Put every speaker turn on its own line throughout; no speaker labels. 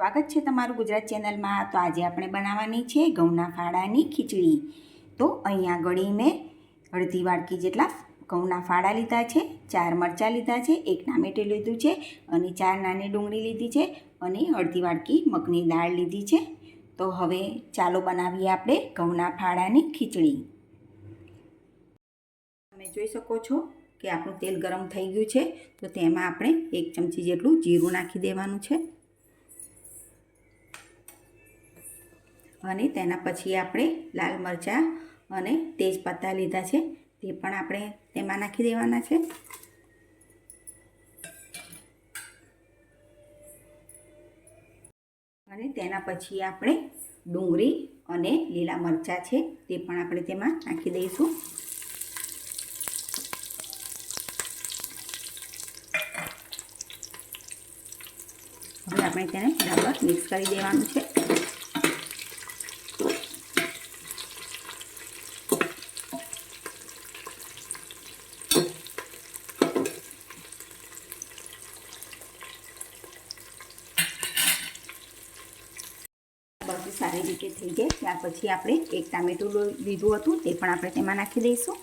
સ્વાગત છે તમારું ગુજરાત ચેનલમાં. તો આજે આપણે બનાવવાની છે ઘઉંના ફાળાની ખીચડી. તો અહીંયા ગળી મેં અડધી વાડકી જેટલા ઘઉંના ફાળા લીધા છે, ચાર મરચાં લીધા છે, એક ટામેટું લીધું છે અને ચાર નાની ડુંગળી લીધી છે અને અડધી વાડકી મગની દાળ લીધી છે. તો હવે ચાલો બનાવીએ આપણે ઘઉંના ફાળાની ખીચડી. તમે જોઈ શકો છો કે આપણું તેલ ગરમ થઈ ગયું છે. તો તેમાં આપણે એક ચમચી જેટલું જીરું નાખી દેવાનું છે. અને તેના પછી આપણે લાલ મરચાં અને તેજપત્તા લીધા છે. તે પણ આપણે તેમાં નાખી દેવાના છે. અને તેના પછી આપણે ડુંગળી અને લીલા મરચાં છે તે પણ આપણે તેમાં નાખી દઈશું. હવે આપણે તેને બરાબર મિક્સ કરી દેવાનું છે બધું સારી રીતે થઈ જાય. ત્યાર પછી આપણે એક ટામેટું લીધું હતું, તે પણ આપણે તેમાં નાખી દઈશું.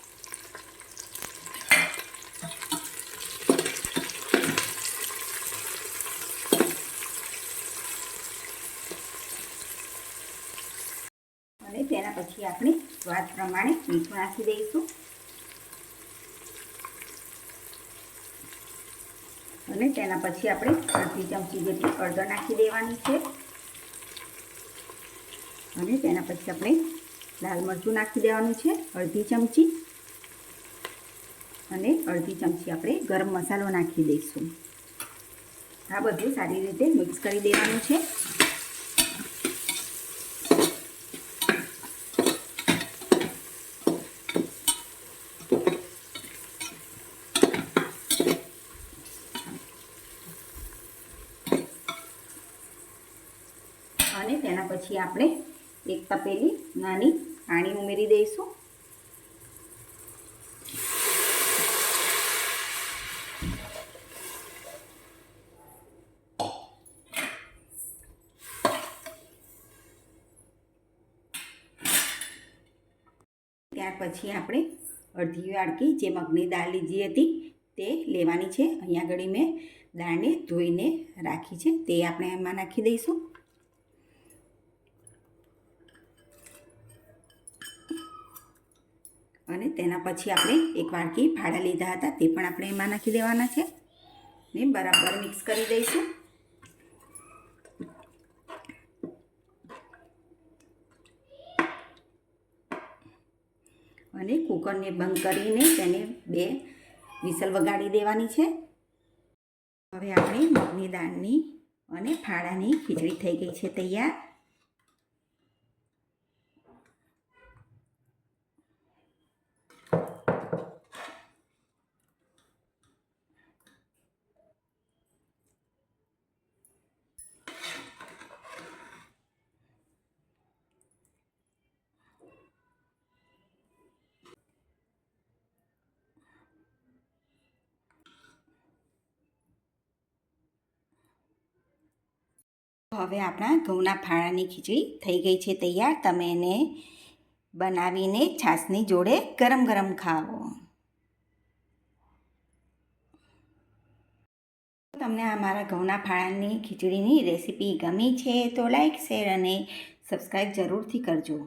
અને તેના પછી આપણે સ્વાદ પ્રમાણે મીઠું નાખી દઈશું. અને તેના પછી આપણે અડધી ચમચી જેટલી હળદર નાખી દેવાની છે. અને તેના પછી આપણે લાલ મરચું નાખી દેવાનું છે, અડધી ચમચી. અને અડધી ચમચી આપણે ગરમ મસાલો નાખી દઈશું. આ બધું સારી રીતે મિક્સ કરી દેવાનું છે. અને તેના પછી આપણે એક તપેલી, નાની પાણી ઉમેરી દઈશું. ત્યાર પછી આપણે અડધી વાડકી જે મગની દાળ લીધી હતી તે લેવાની છે. અહીંયા આગળ મેં દાળને ધોઈને રાખી છે. તે આપણે એમાં નાખી દઈશું. અને તેના પછી આપણે એક વાડકી ફાળા લીધા હતા, તે પણ આપણે એમાં નાખી દેવાના છે. ને બરાબર મિક્સ કરી દઈશું. અને કુકરને બંધ કરીને તેને બે વિસલ વગાડી દેવાની છે. હવે આપણે મગની દાળની અને ફાળાની ખીચડી થઈ ગઈ છે તૈયાર. હવે આપણા ઘઉંના ફાળાની ખીચડી થઈ ગઈ છે તૈયાર. તમે એને બનાવીને છાશની જોડે ગરમ ગરમ ખાઓ. તમને આ મારા ઘઉંના ફાળાની ખીચડીની રેસીપી ગમી છે તો લાઈક, શેર અને સબસ્ક્રાઈબ જરૂરથી કરજો.